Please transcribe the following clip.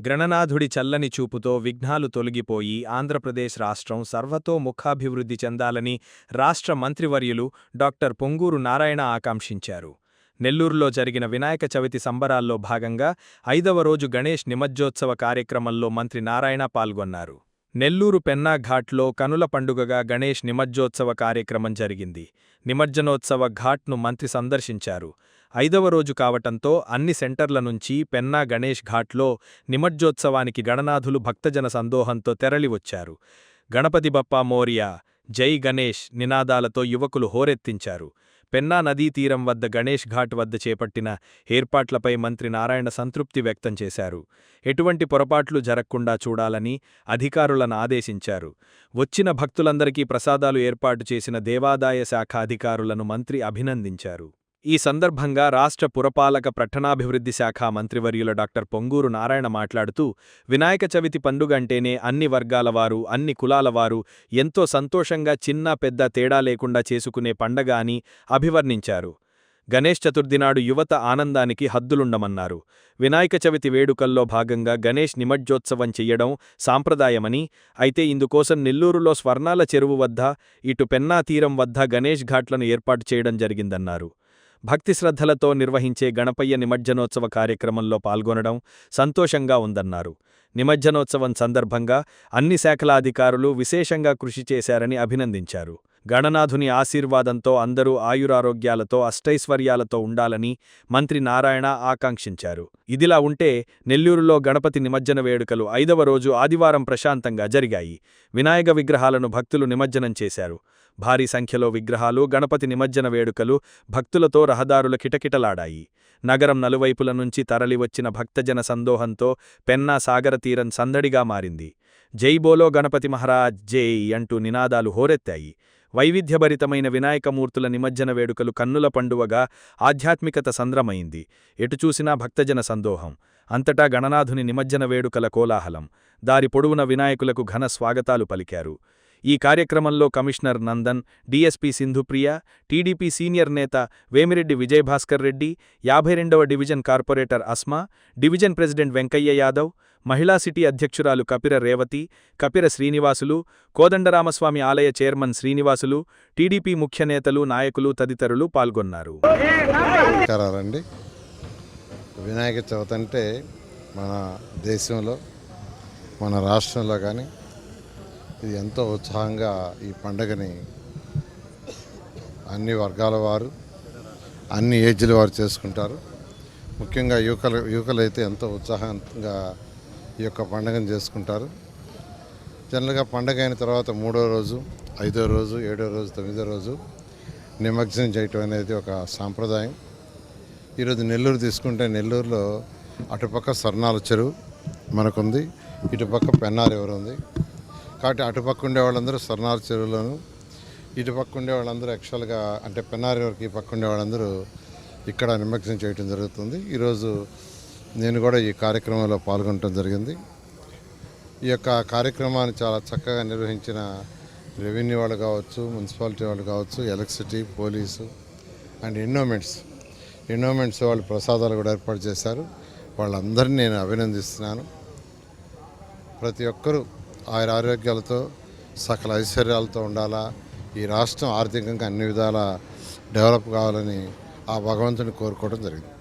గ్రణనాథుడి చల్లని చూపుతో విఘ్నాలు తొలగిపోయి ఆంధ్రప్రదేశ్ రాష్ట్రం సర్వతో ముఖాభివృద్ధి చెందాలని రాష్ట్ర మంత్రివర్యులు డాక్టర్ పొంగూరు నారాయణ ఆకాంక్షించారు. నెల్లూరులో జరిగిన వినాయక చవితి సంబరాల్లో భాగంగా ఐదవ రోజు గణేష్ నిమజ్జోత్సవ కార్యక్రమంలో మంత్రి నారాయణ పాల్గొన్నారు. నెల్లూరు పెన్నా ఘాట్లో కనుల పండుగగా గణేష్ నిమజ్జోత్సవ కార్యక్రమం జరిగింది. నిమజ్జనోత్సవ ఘాట్ను మంత్రి సందర్శించారు. ఐదవ రోజు కావటంతో అన్ని సెంటర్ల నుంచి పెన్నా గణేష్ ఘాట్లో నిమజ్జోత్సవానికి గణనాథులు భక్తజన సందోహంతో తెరలివచ్చారు. గణపతి బప్పా మోరియా జై గణేష్ నినాదాలతో యువకులు హోరెత్తించారు. పెన్నా నదీ తీరం వద్ద గణేష్ ఘాట్ వద్ద చేపట్టిన ఏర్పాట్లపై మంత్రి నారాయణ సంతృప్తి వ్యక్తం చేశారు. ఎటువంటి పొరపాట్లు జరగకుండా చూడాలని అధికారులను ఆదేశించారు. వచ్చిన భక్తులందరికీ ప్రసాదాలు ఏర్పాటు చేసిన దేవాదాయ శాఖ అధికారులను మంత్రి అభినందించారు. ఈ సందర్భంగా రాష్ట్ర పురపాలక పట్టణాభివృద్ధి శాఖ మంత్రివర్యుల డాక్టర్ పొంగూరు నారాయణ మాట్లాడుతూ వినాయక చవితి పండుగంటేనే అన్ని వర్గాల వారు అన్ని కులాల వారు ఎంతో సంతోషంగా చిన్న పెద్ద తేడా లేకుండా చేసుకునే పండగ అని అభివర్ణించారు. గణేష్ చతుర్థినాడు యువత ఆనందానికి హద్దులుండమన్నారు. వినాయక చవితి వేడుకల్లో భాగంగా గణేష్ నిమజ్జోత్సవం చెయ్యడం సాంప్రదాయమని అయితే ఇందుకోసం నెల్లూరులో స్వర్ణాల చెరువు వద్ద ఇటు పెన్నా తీరం వద్ద గణేష్ ఘాట్లను ఏర్పాటు చేయడం జరిగిందన్నారు. భక్తిశ్రద్ధలతో నిర్వహించే గణపయ్య నిమజ్జనోత్సవ కార్యక్రమంలో పాల్గొనడం సంతోషంగా ఉందన్నారు. నిమజ్జనోత్సవం సందర్భంగా అన్ని శాఖల అధికారులు విశేషంగా కృషి చేశారని అభినందించారు. గణనాథుని ఆశీర్వాదంతో అందరూ ఆయురారోగ్యాలతో అష్టైశ్వర్యాలతో ఉండాలని మంత్రి నారాయణ ఆకాంక్షించారు. ఇదిలా ఉంటే నెల్లూరులో గణపతి నిమజ్జన వేడుకలు ఐదవ రోజు ఆదివారం ప్రశాంతంగా జరిగాయి. వినాయక విగ్రహాలను భక్తులు నిమజ్జనం చేశారు. భారీ సంఖ్యలో విగ్రహాలు గణపతి నిమజ్జన వేడుకలు భక్తులతో రహదారుల కిటకిటలాడాయి. నగరం నలువైపుల నుంచి తరలివచ్చిన భక్తజన సందోహంతో పెన్నా సాగర తీరం సందడిగా మారింది. జై బోలో గణపతి మహారాజ్ జై అంటూ నినాదాలు హోరెత్తాయి. వైవిధ్యభరితమైన వినాయకమూర్తుల నిమజ్జన వేడుకలు కన్నుల పండువగా ఆధ్యాత్మికత సంద్రమైంది. ఎటుచూసినా భక్తజన సందోహం. అంతటా గణనాథుని నిమజ్జన వేడుకల కోలాహలం. దారి పొడవున వినాయకులకు ఘన స్వాగతాలు పలికారు. ఈ కార్యక్రమంలో commissioner Nandan DSP Sindhupriya TDP senior నేత వేమిరెడ్డి విజయభాస్కర్ రెడ్డి యాభై రెండవ division corporator Asma division president Venkaiah Yadav మహిళా సిటీ అధ్యక్షురాలు కపిర రేవతి కపిర శ్రీనివాసులు కోదండరామస్వామి ఆలయ చైర్మన్ శ్రీనివాసులు టీడీపీ ముఖ్య నేతలు నాయకులు తదితరులు పాల్గొన్నారు. వినాయక చవితి అంటే మన దేశంలో మన రాష్ట్రంలో కానీ ఇది ఎంతో ఉత్సాహంగా ఈ పండగని అన్ని వర్గాల వారు అన్ని ఏజ్ల వారు చేసుకుంటారు. ముఖ్యంగా యువకులు యువకులు అయితే ఎంతో ఉత్సాహంగా ఈ యొక్క పండగను చేసుకుంటారు. జనరల్గా పండగ అయిన తర్వాత మూడో రోజు ఐదో రోజు ఏడో రోజు తొమ్మిదో రోజు నిమజ్జనం చేయటం అనేది ఒక సాంప్రదాయం. ఈరోజు నెల్లూరు తీసుకుంటే నెల్లూరులో అటుపక్క స్వర్ణాల చెరువు మనకుంది ఇటుపక్క పెన్నార్ ఎవరు ఉంది కాబట్టి అటుపక్క ఉండే వాళ్ళందరూ సర్నార్ చెరువులోను ఇటుపక్క ఉండే వాళ్ళందరూ యాక్చువల్గా అంటే పెన్నారి వరకు ఈ పక్క ఉండే వాళ్ళందరూ ఇక్కడ నిమగ్నం చేయడం జరుగుతుంది. ఈరోజు నేను కూడా ఈ కార్యక్రమంలో పాల్గొనడం జరిగింది. ఈ యొక్క కార్యక్రమాన్ని చాలా చక్కగా నిర్వహించిన రెవెన్యూ వాళ్ళు కావచ్చు మున్సిపాలిటీ వాళ్ళు కావచ్చు electricity police and endowments endowments వాళ్ళు ప్రసాదాలు కూడా ఏర్పాటు చేశారు. వాళ్ళందరినీ నేను అభినందిస్తున్నాను. ప్రతి ఒక్కరూ ఆయన ఆరోగ్యాలతో సకల ఐశ్వర్యాలతో ఉండాలా. ఈ రాష్ట్రం ఆర్థికంగా అన్ని విధాలా డెవలప్ కావాలని ఆ భగవంతుని కోరుకోవడం జరిగింది.